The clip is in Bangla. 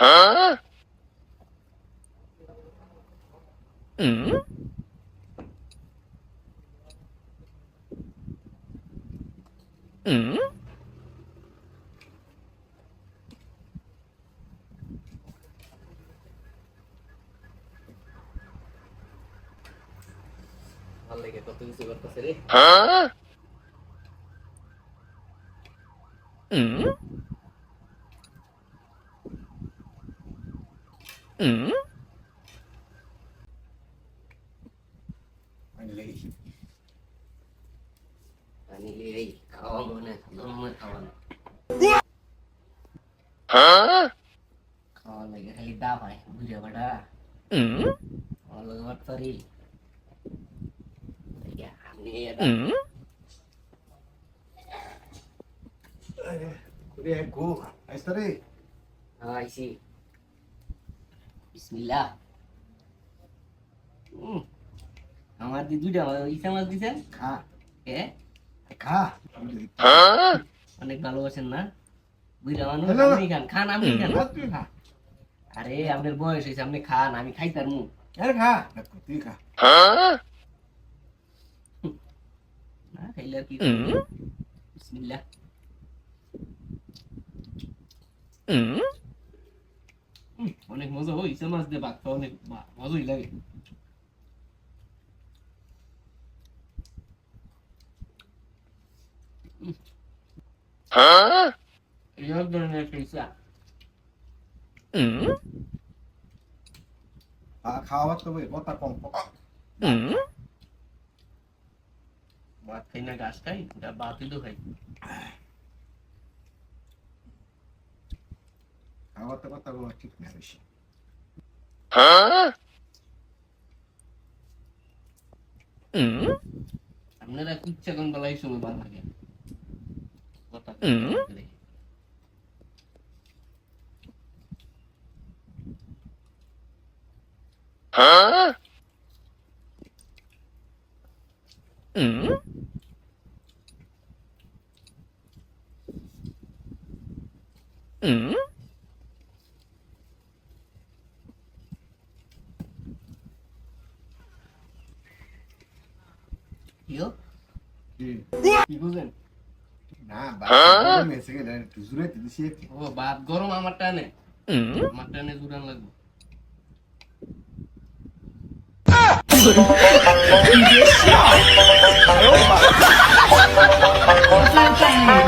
Huh? Hmm? Hmm? Huh? Hmm? খালি দা পায় বুঝে বেটা 嗯 আমার লগে বাট পারি আপনি এটা 嗯 Kuria ku, aistari. আইসি বিসমিল্লাহ। আমার দি দুইটা ইসা মাছ দিছেন? খা, এ খা। অনেক ভালোবাসেন না? বুঝলাম মানুষ আপনি খান খান আপনি খান। আরে আপনার বয়স হয়েছে আপনি খান আমি খাই তার মুখ। আরে খা, তুই খা। না খাইলে আর কি হুম। বিসমিল্লাহ। অনেক মজা হয় ইসা মাছ দিয়ে ভাত খাওয়া অনেক মজাই লাগে। খাওয়া তো বই, কথা কম ভাত খাই না গাছ খাই। এটা ভাতই তো খাই খাওয়া তো কথা বলা ঠিক না বেশি।嗯 আপনারা ইচ্ছা কোন বেলায় সময় ভাত লাগে কথা হুম। করে। কিও? কি? বুঝেন না, বাচ্চা মেসে গেলে একটু দিছি ও ভাত গরম আমার টানে। আমার টানে জুড়ান লাগবে।